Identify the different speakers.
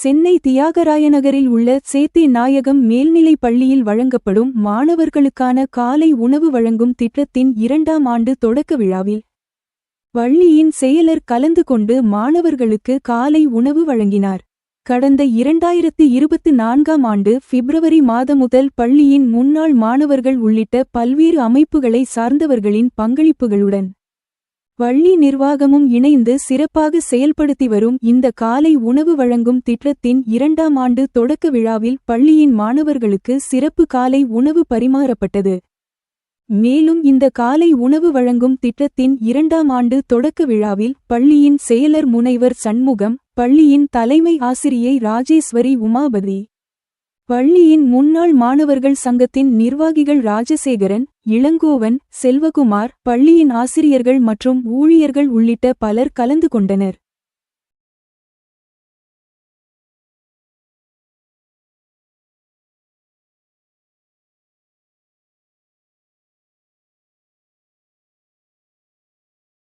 Speaker 1: சென்னை தியாகராயநகரில் உள்ள சேத்தே நாயகம் மேல்நிலைப் பள்ளியில் வழங்கப்படும் மாணவர்களுக்கான காலை உணவு வழங்கும் திட்டத்தின் இரண்டாம் ஆண்டு தொடக்க விழாவில் பள்ளியின் செயலர் கலந்து கொண்டு மாணவர்களுக்கு காலை உணவு வழங்கினார். கடந்த இரண்டாயிரத்து இருபத்து நான்காம் ஆண்டு பிப்ரவரி மாதம் முதல் பள்ளியின் முன்னாள் மாணவர்கள் உள்ளிட்ட பல்வேறு அமைப்புகளை சார்ந்தவர்களின் பங்களிப்புகளுடன் பள்ளி நிர்வாகமும் இணைந்து சிறப்பாக செயல்படுத்தி வரும் இந்த காலை உணவு வழங்கும் திட்டத்தின் இரண்டாம் ஆண்டு தொடக்க விழாவில் பள்ளியின் மாணவர்களுக்கு சிறப்பு காலை உணவு பரிமாறப்பட்டது. மேலும் இந்த காலை உணவு வழங்கும் திட்டத்தின் இரண்டாம் ஆண்டு தொடக்க விழாவில் பள்ளியின் செயலர் முனைவர் சண்முகம் பள்ளியின் தலைமை ஆசிரியை ராஜேஸ்வரி உமாபதி பள்ளியின் முன்னாள் மாணவர்கள் சங்கத்தின் நிர்வாகிகள் ராஜசேகரன் இளங்கோவன் செல்வகுமார் பள்ளியின் ஆசிரியர்கள் மற்றும் ஊழியர்கள் உள்ளிட்ட பலர் கலந்து கொண்டனர்.